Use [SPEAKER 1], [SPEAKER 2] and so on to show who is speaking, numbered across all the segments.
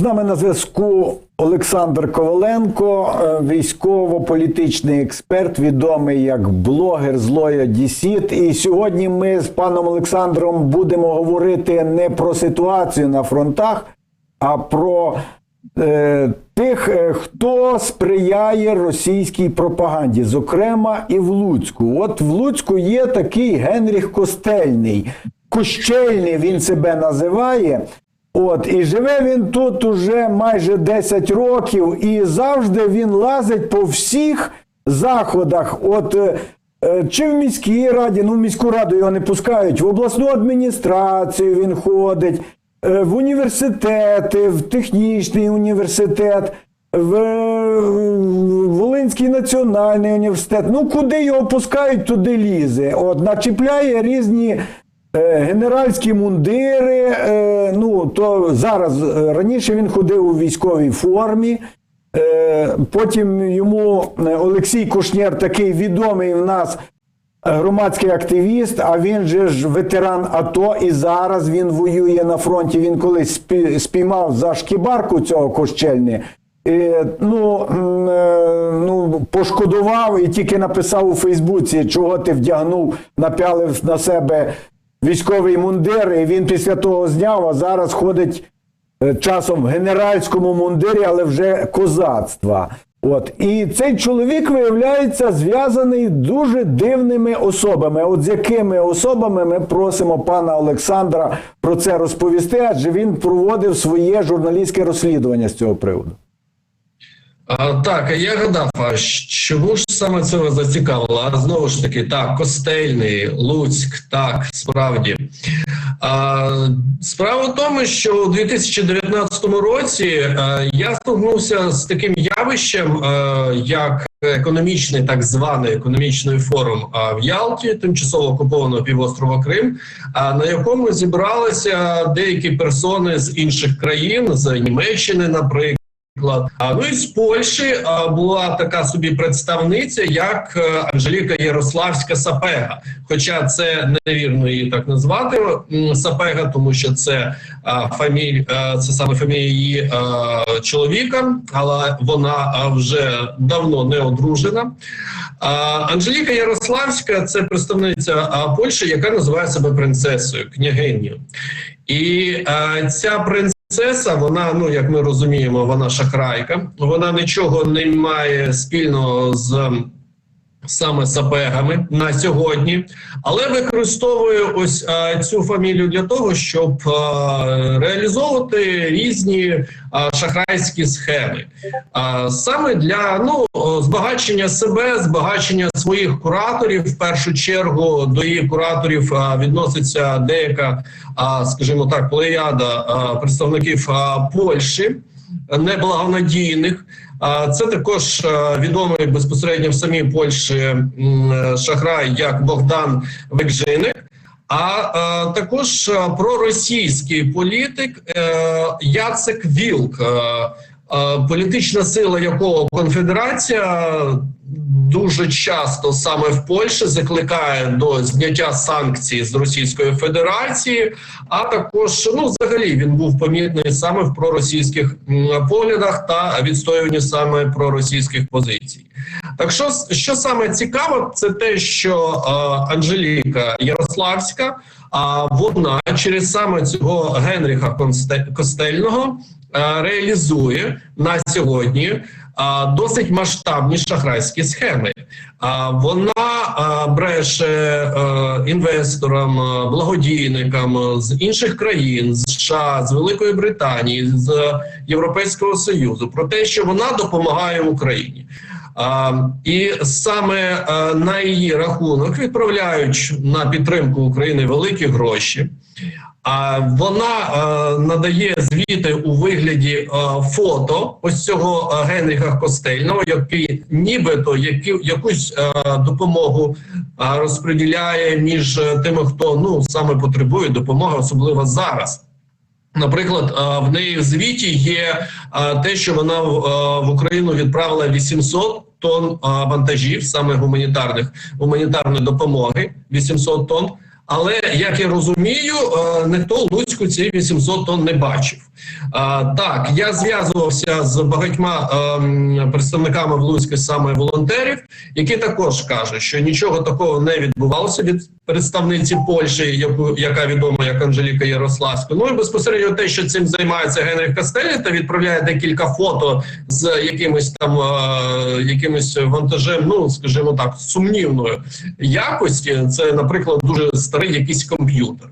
[SPEAKER 1] З нами на зв'язку Олександр Коваленко, е, військово-політичний експерт, відомий як блогер Злоя Дісіт. І сьогодні ми з паном Олександром будемо говорити не про ситуацію на фронтах, а про е, тих, е, хто сприяє російській пропаганді, зокрема і в Луцьку. От в Луцьку є такий Генріх Костельний. Кощельний він себе називає. От, і живе він тут уже майже 10 років, і завжди він лазить по всіх заходах. От е, е, чи в міській раді, ну в міську раду його не пускають, в обласну адміністрацію він ходить, е, в університети, в технічний університет, в Волинський національний університет. Ну, куди його пускають, туди лізе. От, начіпляє різні. Е, Генеральські мундири, е, ну то зараз е, раніше він ходив у військовій формі. Потім йому Олексій Кушнєр, такий відомий в нас громадський активіст, а він же ж ветеран АТО, і зараз він воює на фронті. Він колись спіймав за шкібарку цього кощельни. Ну, ну, пошкодував і тільки написав у Фейсбуці, чого ти вдягнув, напялив на себе військовий мундир, і він після того зняв, а зараз ходить е, часом в генеральському мундирі, але вже козацтва. От і цей чоловік виявляється зв'язаний дуже дивними особами. От з якими особами ми просимо пана Олександра про це розповісти, адже він проводив своє журналістське розслідування з цього приводу.
[SPEAKER 2] А, так, а я гадав, а чому ж саме це вас зацікавило? А знову ж таки, так, Костельний, Луцьк, так, справді. А, справа в тому, що у 2019 році а, я столкнувся з таким явищем, а, як економічний, так званий економічний форум а, в Ялті, тимчасово окупованого півострова Крим, а, на якому зібралися деякі персони з інших країн, з Німеччини, наприклад. Ну і з Польщі була така собі представниця, як е, Анжеліка Ярославська Сапега. Хоча це невірно її так назвати Сапега, тому що це фаміль, а, це саме фамілія її а, чоловіка, але вона вже давно не одружена. Анжеліка Ярославська це представниця Польщі, яка називає себе принцесою, княгиню. І ця принцеса. Принцеса, вона, ну як ми розуміємо, вона шахрайка. Вона нічого не має спільного з саме сапегами на сьогодні, але використовує ось а, цю фамілію для того, щоб а, реалізовувати різні а, шахрайські схеми. А, саме для ну збагачення себе, збагачення своїх кураторів. В першу чергу до її кураторів а, відноситься деяка, а, скажімо так, плеяда а, представників а, Польщі неблагонадійних. Це також е, відомий безпосередньо в самій Польщі е, шахрай, як Богдан Векжиник. А е, також е, проросійський політик е, Яцек Вілк, політична сила якого конфедерація дуже часто саме в Польщі закликає до зняття санкцій з Російської Федерації. А також ну взагалі він був помітний саме в проросійських поглядах та відстоюванні саме проросійських позицій. Так що що саме цікаво, це те, що е, Анжеліка Ярославська, а вона через саме цього Генріха Костельного реалізує на сьогодні досить масштабні шахрайські схеми. Вона бреше е, інвесторам, е, благодійникам е, з інших країн, з США, з Великої Британії, з Європейського Союзу про те, що вона допомагає Україні. І саме на її рахунок відправляють на підтримку України великі гроші. Вона е, надає звіти у вигляді е, фото ось цього е, Генріха Костельного, який нібито якусь допомогу розподіляє між тими, хто ну саме потребує допомоги, особливо зараз. Наприклад, в неї в звіті є те, що вона в Україну відправила 800 тонн вантажів, саме гуманітарних гуманітарної допомоги, 800 тонн. Але як я розумію, е, ніхто Луцьку ці 800 тонн не бачив. Так, я зв'язувався з багатьма ем, представниками в Луцьку саме волонтерів, які також кажуть, що нічого такого не відбувалося від представниці Польщі, яку яка відома як Анжеліка Ярославська. Ну і безпосередньо те, що цим займається Генріх Кастелі, та відправляє декілька фото з якимось там е, якимось вантажем, ну скажімо так, сумнівної якості. Це, наприклад, дуже старий якийсь комп'ютер.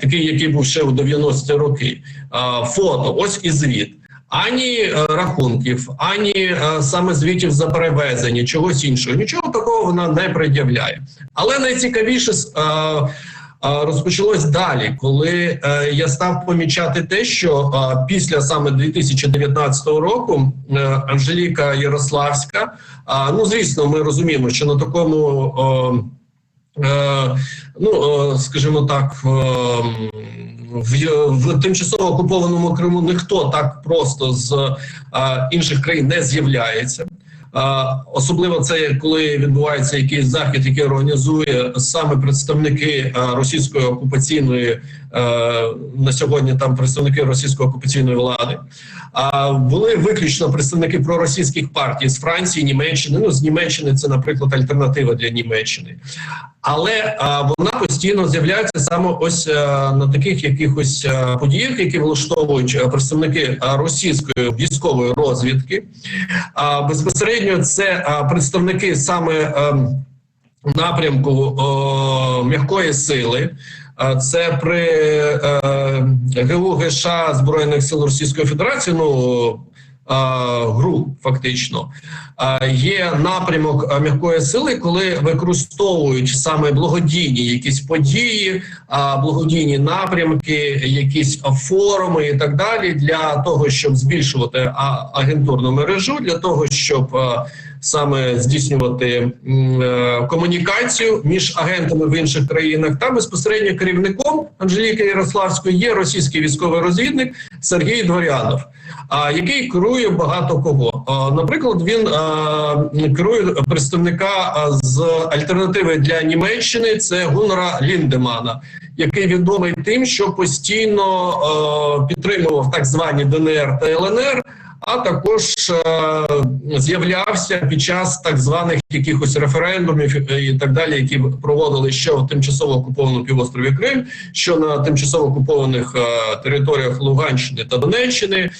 [SPEAKER 2] Такий, який був ще у 90-ті роки. Фото, ось і звіт. Ані е, рахунків, ані е, саме звітів за перевезення, чогось іншого. Нічого такого вона не пред'являє. Але найцікавіше розпочалось далі, коли е, я став помічати те, що після саме 2019 року Анжеліка Ярославська, ну звісно, ми розуміємо, що на такому. Е, ну, е, скажімо так, в, в тимчасово окупованому Криму ніхто так просто з е, інших країн не з'являється. Особливо це коли відбувається якийсь захід, який організує саме представники російської окупаційної на сьогодні. Там представники російської окупаційної влади. Були виключно представники проросійських партій з Франції, Німеччини. Ну з Німеччини це, наприклад, альтернатива для Німеччини. Але вона постійно з'являється саме ось а, на таких якихось а, подіях, які влаштовують а, представники російської військової розвідки. Безпосередньо це представники саме ем, напрямку м'якої сили. Це при е, ГУ ГШ Збройних сил Російської Федерації. Ну ГРУ, фактично, є напрямок м'якої сили, коли використовують саме благодійні якісь події, благодійні напрямки, якісь форуми і так далі, для того, щоб збільшувати агентурну мережу, для того, щоб саме здійснювати е, комунікацію між агентами в інших країнах та безпосередньо керівником Анжеліки Ярославської є російський військовий розвідник Сергій Дворянов, який керує багато кого. Наприклад, він керує представника з альтернативи для Німеччини. Це Гуннера Ліндемана, який відомий тим, що постійно а, підтримував так звані ДНР та ЛНР. А також е, з'являвся під час так званих якихось референдумів і так далі, які проводили що в тимчасово окупованому півострові Крим, що на тимчасово окупованих е, територіях Луганщини та Донеччини.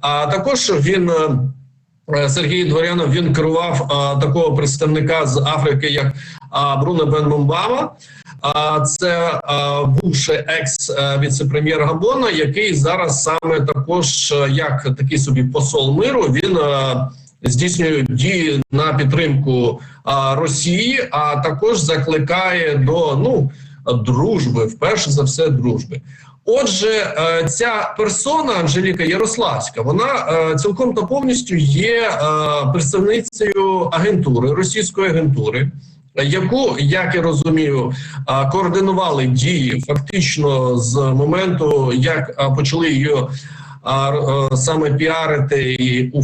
[SPEAKER 2] А також він. е, Сергій Дворянов він керував такого представника з Африки, як а, Бруно Бен Момбама. Це бувший екс е, віце-прем'єр Габона, який зараз саме також е, як такий собі посол миру. Він е, здійснює дії на підтримку Росії, а також закликає до ну дружби, вперше за все, дружби. Отже, ця персона Анжеліка Ярославська, вона цілком та повністю є представницею агентури російської агентури, яку, як я розумію, координували дії фактично з моменту, як почали її. Е, саме піарити і у.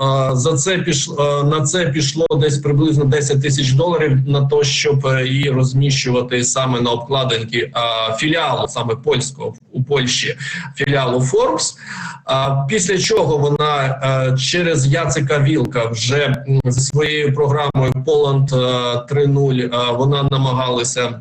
[SPEAKER 2] Е, за це пішло на це пішло десь приблизно 10 тисяч доларів на те, щоб е, її розміщувати саме на обкладинки е, філіалу, саме польського у Польщі філіалу Forbes. Після чого вона е, через Яцика Вілка вже зі своєю програмою е, 3.0 е, вона намагалася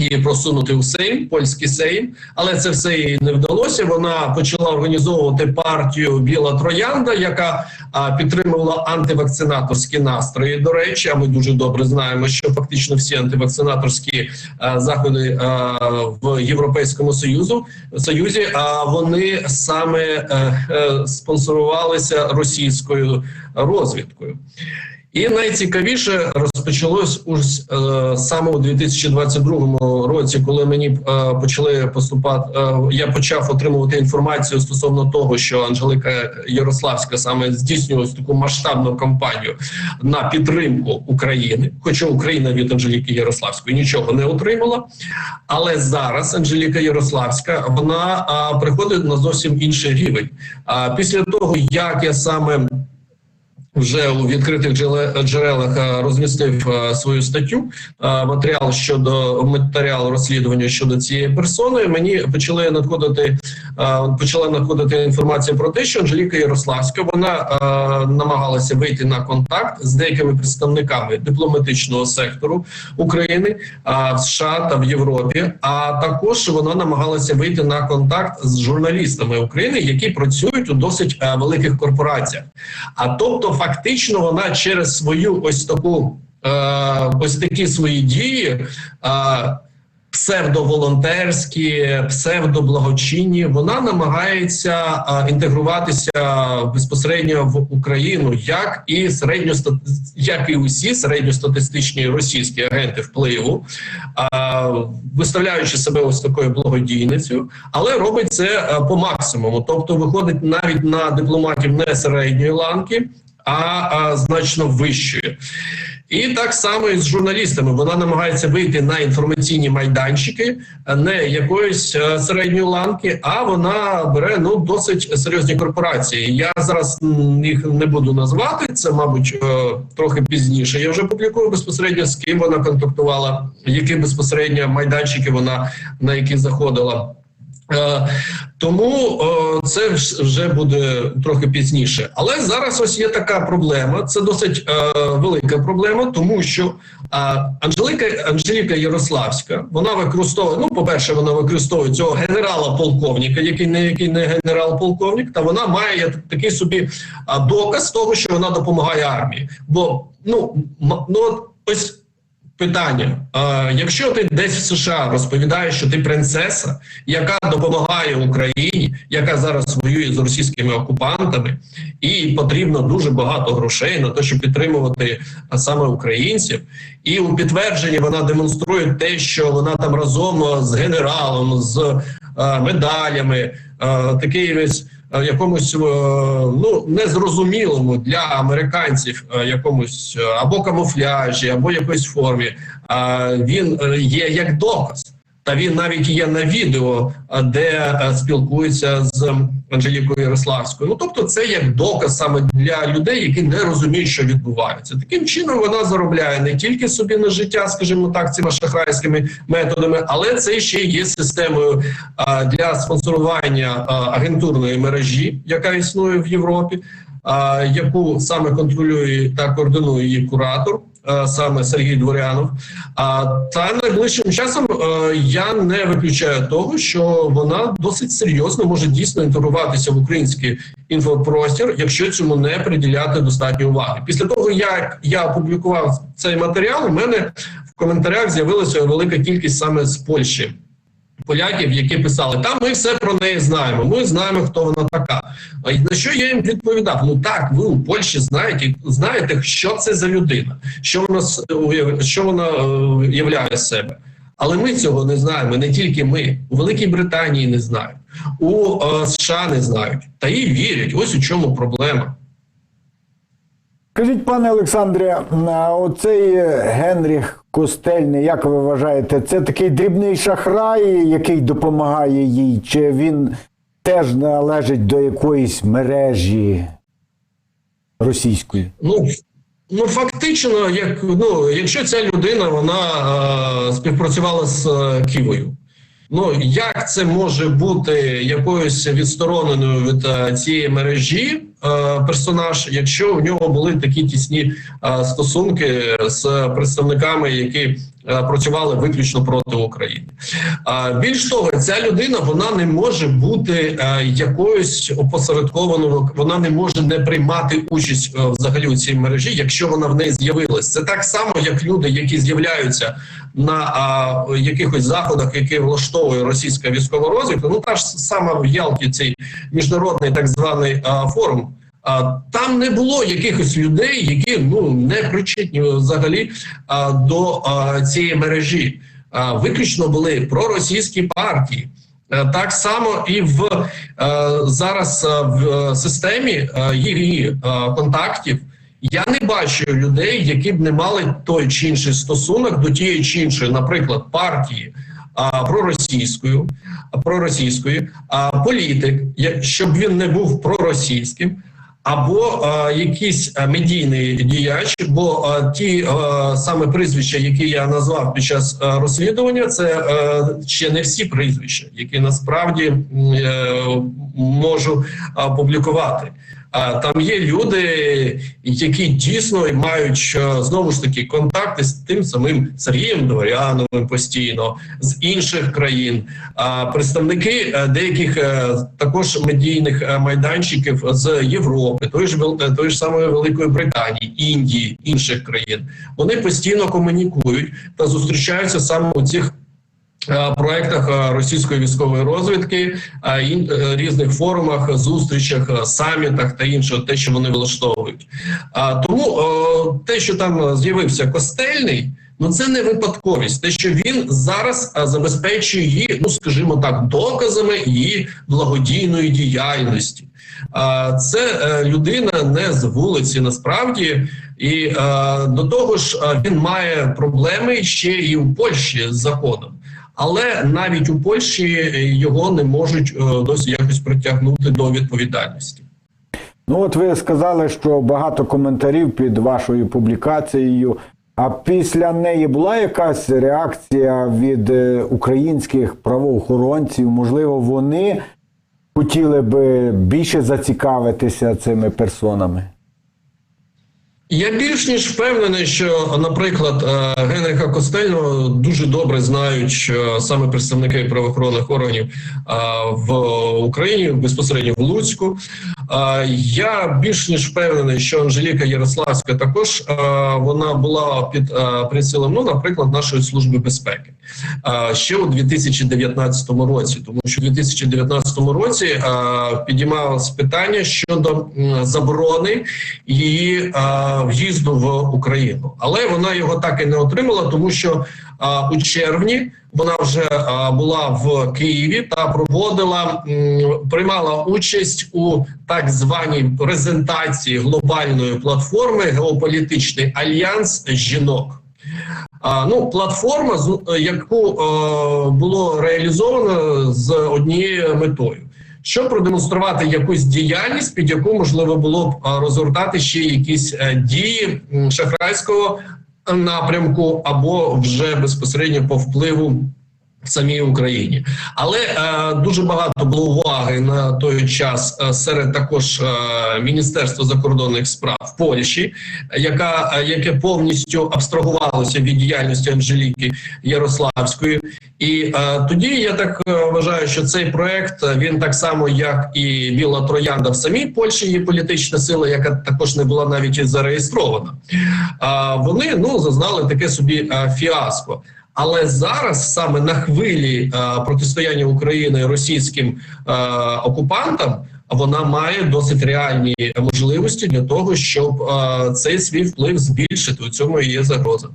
[SPEAKER 2] її просунути у Сейм, польський Сейм, але це все їй не вдалося. Вона почала організовувати партію Біла Троянда, яка а, підтримувала антивакцинаторські настрої. До речі, а ми дуже добре знаємо, що фактично всі антивакцинаторські а, заходи а, в Європейському Союзу Союзі, а вони саме е, е, спонсорувалися російською розвідкою. І найцікавіше розпочалось ось е, саме у 2022 році, коли мені е, почали поступати. Е, я почав отримувати інформацію стосовно того, що Анжелика Ярославська саме здійснювала таку масштабну кампанію на підтримку України. Хоча Україна від Анжеліки Ярославської нічого не отримала. Але зараз Анжеліка Ярославська вона а, приходить на зовсім інший рівень. А після того, як я саме вже у відкритих джерелах е, розмістив е, свою статтю, е, матеріал щодо матеріал розслідування щодо цієї персони. Мені почали надходити почала надходити інформація про те, що Анжеліка Ярославська вона намагалася вийти на контакт з деякими представниками дипломатичного сектору України в США та в Європі. А також вона намагалася вийти на контакт з журналістами України, які працюють у досить великих корпораціях. А тобто, фактично, вона через свою ось таку е, ось такі свої дії. Е, Псевдоволонтерські, псевдоблагочинні, вона намагається а, інтегруватися безпосередньо в Україну, як і середньо як і усі середньостатистичні російські агенти впливу, а, виставляючи себе ось такою благодійницею, але робить це а, по максимуму, тобто виходить навіть на дипломатів не середньої ланки, а, а значно вищої. І так само і з журналістами. Вона намагається вийти на інформаційні майданчики, не якоїсь е, середньої ланки, а вона бере ну досить серйозні корпорації. Я зараз їх не буду назвати. Це, мабуть, е, трохи пізніше. Я вже публікую безпосередньо з ким вона контактувала, які безпосередньо майданчики вона на які заходила. Е, Тому е, це вже буде трохи пізніше. Але зараз ось є така проблема. Це досить е, велика проблема, тому що Анжеліка Анжеліка Ярославська вона використовує. Ну, по-перше, вона використовує цього генерала-полковника, який не який не генерал-полковник, та вона має такий собі доказ того, що вона допомагає армії. Бо ну ну ось Питання: а, якщо ти десь в США розповідаєш, що ти принцеса, яка допомагає Україні, яка зараз воює з російськими окупантами, і потрібно дуже багато грошей на те, щоб підтримувати саме українців, і у підтвердженні вона демонструє те, що вона там разом з генералом, з а, медалями, а, такий весь е, якомусь е, ну незрозумілому для американців е, якомусь е, або камуфляжі, або якоїсь формі. а Він е, є як доказ. Він навіть є на відео, де спілкується з Анжелікою Ярославською. Ну тобто, це як доказ саме для людей, які не розуміють, що відбувається. Таким чином вона заробляє не тільки собі на життя, скажімо так, цими шахрайськими методами, але це ще є системою для спонсорування агентурної мережі, яка існує в Європі, яку саме контролює та координує її куратор. А, Саме Сергій Дворянов, а та найближчим часом е, я не виключаю того, що вона досить серйозно може дійсно інтегруватися в український інфопростір, якщо цьому не приділяти достатньо уваги. Після того як я опублікував цей матеріал, у мене в коментарях з'явилася велика кількість саме з Польщі. Поляків, які писали, там ми все про неї знаємо. Ми знаємо, хто вона така. А на що я їм відповідав? Ну так, ви у Польщі знаєте, знаєте, що це за людина, що вона що вона е, являє себе. Але ми цього не знаємо. Не тільки ми у Великій Британії не знають, у е, США не знають, та і вірять. Ось у чому проблема.
[SPEAKER 1] Скажіть, пане Олександре, оцей Генріх Костельний, як ви вважаєте, це такий дрібний шахрай, який допомагає їй, чи він теж належить до якоїсь мережі російської?
[SPEAKER 2] Ну, ну фактично, як ну, якщо ця людина вона е, співпрацювала з е, Ківою. Ну як це може бути якоюсь відстороненою від е, цієї мережі персонаж, якщо в нього були такі тісні е, стосунки з представниками, які е, працювали виключно проти України? Більш того, ця людина вона не може бути е, якоюсь опосередкованою, вона не може не приймати участь е, взагалі у цій мережі, якщо вона в неї з'явилась. Це так само, як люди, які з'являються на а, якихось заходах, які влаштовує російська військова розвідка. Ну та ж сама в Ялті цей міжнародний так званий а, форум. Там не було якихось людей, які ну не причетні взагалі до цієї мережі. Виключно були проросійські партії. Е, Так само і в е, зараз е, в системі її контактів я не бачу людей, які б не мали той чи інший стосунок до тієї чи іншої, наприклад, партії проросійською, проросійської, політик, щоб він не був проросійським. Або е, якийсь е, медійний діяч, бо е, ті е, саме прізвища, які я назвав під час е, розслідування, це е, ще не всі прізвища, які насправді е, можу е. А там є люди, які дійсно мають знову ж таки контакти з тим самим Сергієм Дворяновим постійно з інших країн. А представники е, деяких е, також медійних е, майданчиків з Європи, той ж той ж самої Великої Британії, Індії, інших країн. Вони постійно комунікують та зустрічаються саме у цих проектах е, російської військової розвідки, е, е, різних форумах, зустрічах, е, самітах та іншого, те, що вони влаштовують. Тому е, те, що там з'явився костельний. Ну, це не випадковість. Те, що він зараз забезпечує її, ну скажімо так, доказами її благодійної діяльності. Це е, людина не з вулиці, насправді, і е, до того ж, е, він має проблеми ще і у Польщі з законом. Але навіть у Польщі е, його не можуть е, досі якось притягнути до відповідальності.
[SPEAKER 1] Ну, от ви сказали, що багато коментарів під вашою публікацією. А після неї була якась реакція від е, українських правоохоронців? Можливо, вони хотіли би більше зацікавитися цими персонами?
[SPEAKER 2] Я більш ніж впевнений, що, наприклад, е, Генріха Костельного дуже добре знають саме представники правоохоронних органів е, в Україні безпосередньо в Луцьку. Я більш ніж впевнений, що Анжеліка Ярославська також вона була під прицілом, ну, наприклад, нашої служби безпеки. Ще у 2019 році, тому що у 2019 році підіймалось питання щодо заборони її в'їзду в Україну, але вона його так і не отримала, тому що у червні вона вже е, була в Києві та проводила м, приймала участь у так званій презентації глобальної платформи Геополітичний альянс жінок. А, ну, платформа, яку е, було реалізовано з однією метою, щоб продемонструвати якусь діяльність, під яку можливо було б е, розгортати ще якісь е, дії шахрайського напрямку або вже безпосередньо по впливу в самій Україні, але е, дуже багато було уваги на той час е, серед також е, Міністерства закордонних справ Польщі, яка е, яке повністю абстрагувалося від діяльності Анжеліки Ярославської, і е, тоді я так е, вважаю, що цей проект е, він так само, як і Біла Троянда в самій Польщі, є політична сила, яка також не була навіть і зареєстрована. А вони ну зазнали таке собі е, фіаско. Але зараз саме на хвилі е, протистояння України російським е, окупантам вона має досить реальні можливості для того, щоб е, цей свій вплив збільшити. У цьому і є загроза.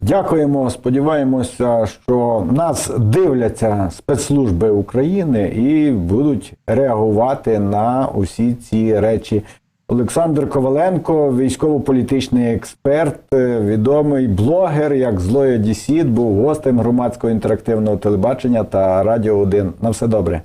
[SPEAKER 1] Дякуємо. Сподіваємося, що нас дивляться спецслужби України і будуть реагувати на усі ці речі. Олександр Коваленко, військово-політичний експерт, е, відомий блогер, як Злоя Дісід, був гостем громадського інтерактивного телебачення та Радіо 1. На все добре.